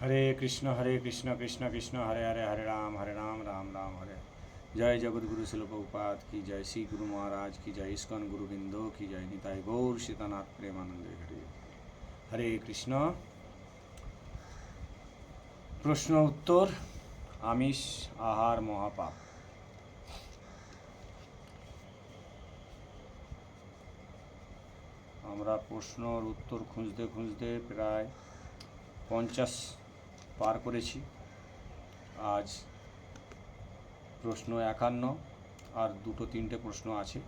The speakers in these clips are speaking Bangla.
হরে কৃষ্ণ হরে কৃষ্ণ কৃষ্ণ কৃষ্ণ, হরে হরে হরে রাম হরে রাম রাম রাম, হরে। জয় জগৎগুরু শিল প্রভুপাত কি জয় শ্রী গুরু মহারাজ, কি জয় ইস্কন গুরুবৃন্দ, কি জয় নিতাই গৌর সীতানাথ প্রেমানন্দে হরে। হরে কৃষ্ণ। প্রশ্ন, উত্তর, আমিষ, আহার, মহাপাপ। আমরা প্রশ্নর উত্তর খুঁজতে খুঁজতে প্রায় পঞ্চাশ পার করেছি। আজ প্রশ্ন একান্ন আর দুটো তিনটে প্রশ্ন আছে।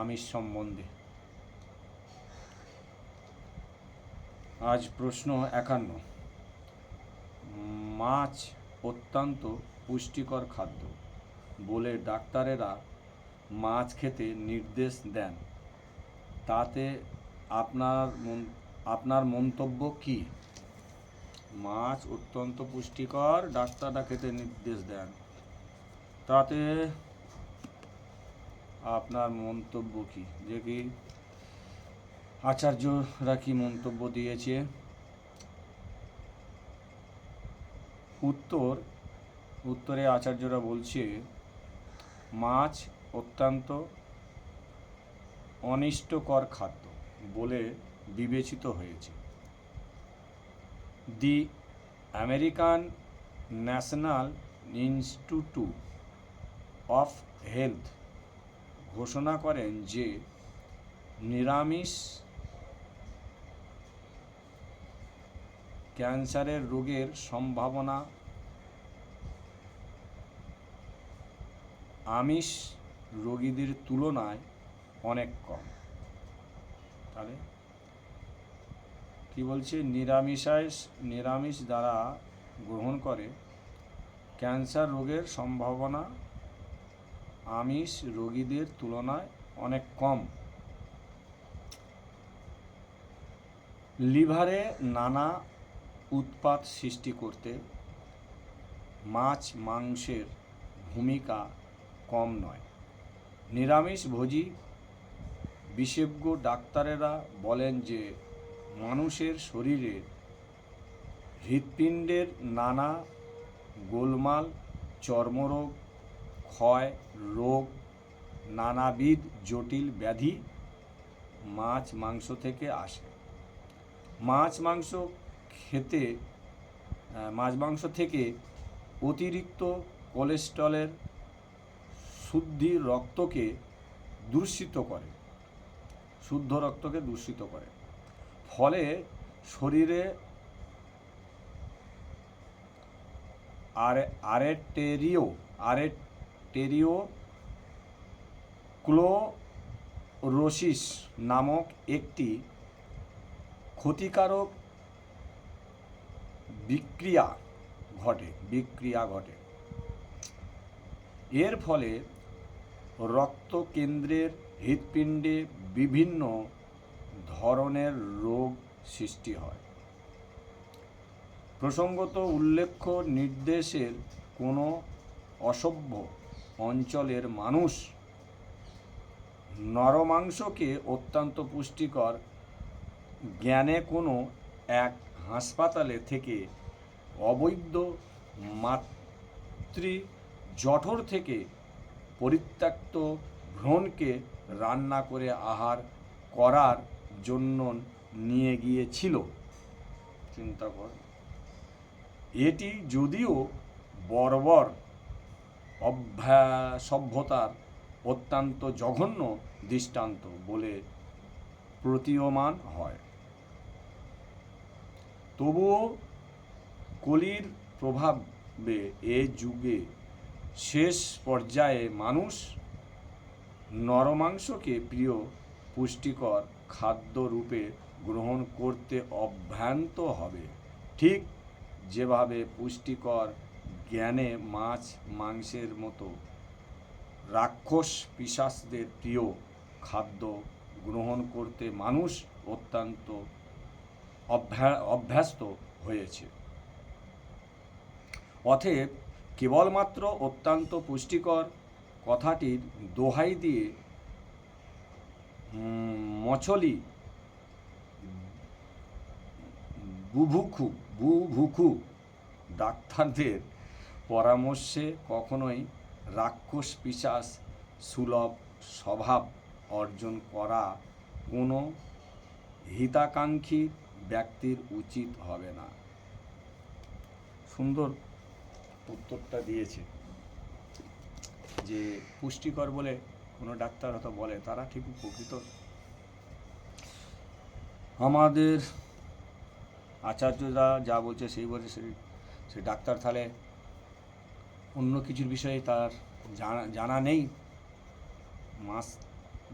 আমিষ সম্বন্ধে। আজ প্রশ্ন একান্ন। মাছ অত্যন্ত পুষ্টিকর খাদ্য বলে ডাক্তারেরা মাছ খেতে নির্দেশ দেন। তাতে আপনার আপনার মন্তব্য কি? মাছ অত্যন্ত পুষ্টিকর, ডাক্তাররা খেতে নির্দেশ দেন। তাতে আপনার মন্তব্য কি? যে কি? আচার্যরা কি মন্তব্য দিয়েছে? উত্তর, উত্তরে আচার্যরা বলছে, মাছ অত্যন্ত অনিষ্টকর খাদ্য বলে বিবেচিত হয়েছে। The American National Institute of Health ঘোষণা করেন যে নিরামিষ ক্যান্সারের রোগের সম্ভাবনা আমিষ রোগীদের তুলনায় অনেক কম। তাহলে কি বলছে? নিরামিষায় নিরামিষ দ্বারা গ্রহণ করে ক্যান্সার রোগের সম্ভাবনা আমিষ রোগীদের তুলনায় অনেক কম। লিভারে নানা উৎপাত সৃষ্টি করতে মাছ মাংসের ভূমিকা কম নয়। নিরামিষ ভোজী বিশেষজ্ঞ ডাক্তারেরা বলেন যে মানুষের শরীরে হৃৎপিণ্ডের নানা গোলমাল, চর্মরোগ, ক্ষয়, রোগ, নানাবিধ জটিল ব্যাধি মাছ, মাংস থেকে আসে। মাছ, মাংস খেতে মাছ, মাংস থেকে অতিরিক্ত কোলেস্ট্রলের শুদ্ধি রক্তকে দূষিত করে। শুদ্ধ রক্তকে দূষিত করে। ফলে শরীরে আরে আরেটেরিও আরেটেরিও ক্লোরোসিস নামক একটি ক্ষতিকারক বিক্রিয়া ঘটে বিক্রিয়া ঘটে। এর ফলে রক্তকেন্দ্রের হৃৎপিণ্ডে বিভিন্ন ধরনের রোগ সৃষ্টি হয়। প্রসঙ্গত উল্লেখ্য নির্দেশের কোনো অসভ্য অঞ্চলের মানুষ নরমাংসকে অত্যন্ত পুষ্টিকর, জ্ঞানে কোনো এক হাসপাতালে থেকে অবৈধ মাতৃ জঠর থেকে পরিত্যক্ত ভ্রণকে রান্না করে আহার করার জন্য নিয়ে গিয়েছিল। চিন্তা কর। এটি যদিও বর্বর অভ্যা, সভ্যতার অত্যন্ত জঘন্য দৃষ্টান্ত বলে প্রতীয়মান হয়। তবুও কলির প্রভাবে এ যুগে শেষ পর্যায়ে মানুষ নরমাংসকে প্রিয় পুষ্টিকর খাদ্য রূপে গ্রহণ করতে অভ্যান্ত হবে। ঠিক যেভাবে পুষ্টিকর জ্ঞানে মাছ, মাংসের মতো রাক্ষস পিশাচদের প্রিয় খাদ্য গ্রহণ করতে মানুষ অত্যন্ত অভ্যা- অভ্যস্ত হয়েছে। অতএব কেবলমাত্র অত্যন্ত পুষ্টিকর কথাটির দোহাই দিয়ে মছলি, বুভুক্ষু বুভুক্ষু ডাক্তারদের পরামর্শে কখনোই রাক্ষস পিশাচ সুলভ স্বভাব অর্জন করা কোনো হিতাকাঙ্ক্ষী ব্যক্তির উচিত হবে না। সুন্দর উত্তরটা দিয়েছে যে পুষ্টিকর বলে কোনো ডাক্তার হয়তো বলে, তারা ঠিক উপকৃত। আমাদের আচার্যরা যা বলছে সেই বলছে সেই সে ডাক্তার তাহলে অন্য কিছুর বিষয়ে তার জানা জানা নেই। মাছ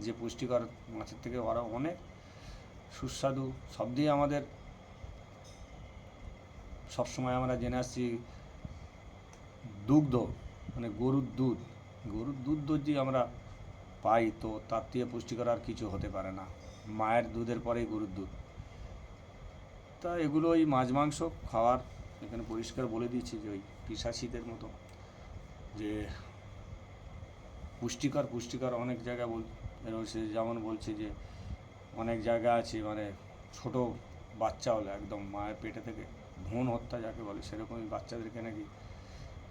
যে পুষ্টিকর, মাছের থেকে ওরা অনেক সুস্বাদু সব দিয়ে আমাদের সবসময় আমরা জেনে আসছি দুগ্ধ মানে গরুর দুধ। গরুর দুধ যদি আমরা পাই, তো তার থেকে পুষ্টিকর আর কিছু হতে পারে না। মায়ের দুধের পরেই গরুর দুধ। তা এগুলো ওই মাছ, মাংস খাওয়ার এখানে পরিষ্কার বলে দিয়েছি যে ওই পিসাসিদের মতো যে পুষ্টিকর পুষ্টিকর অনেক জায়গা বল রয়েছে যেমন বলছে যে অনেক জায়গা আছে মানে ছোট বাচ্চা হলে একদম মায়ের পেটে থেকে ভ্রূণ হত্যা যাকে বলে, সেরকমই বাচ্চাদেরকে নাকি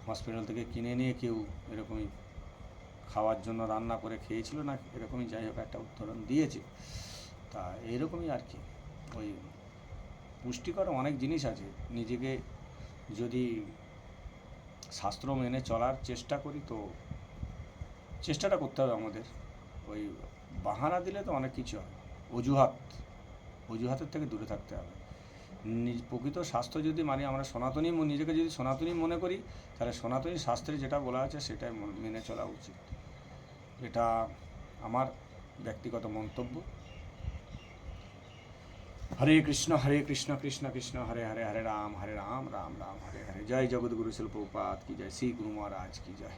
হসপিটাল থেকে কিনে নিয়ে কেউ এরকমই খাওয়ার জন্য রান্না করে খেয়েছিল না, এরকমই যাই হোক একটা উদাহরণ দিয়েছে। তা এইরকমই আর কি। ওই পুষ্টিকর অনেক জিনিস আছে। নিজেকে যদি শাস্ত্র মেনে চলার চেষ্টা করি তো চেষ্টাটা করতে হবে আমাদের। ওই বাহানা দিলে তো অনেক কিছু হয়। অজুহাত, অজুহাতের থেকে দূরে থাকতে হবে। নিজ প্রকৃত স্বাস্থ্য যদি মানি, আমরা সনাতনী, নিজেকে যদি সনাতনী মনে করি, তাহলে সনাতনী শাস্ত্রে যেটা বলা আছে সেটাই মেনে চলা উচিত। এটা আমার ব্যক্তিগত মন্তব্য। হরে কৃষ্ণ হরে কৃষ্ণ কৃষ্ণ কৃষ্ণ, হরে হরে হরে রাম হরে রাম রাম রাম, হরে হরে। জয় জগৎগুরু শিল্পপাত কি জয়? শ্রী গুরু মহারাজ, কি জয়?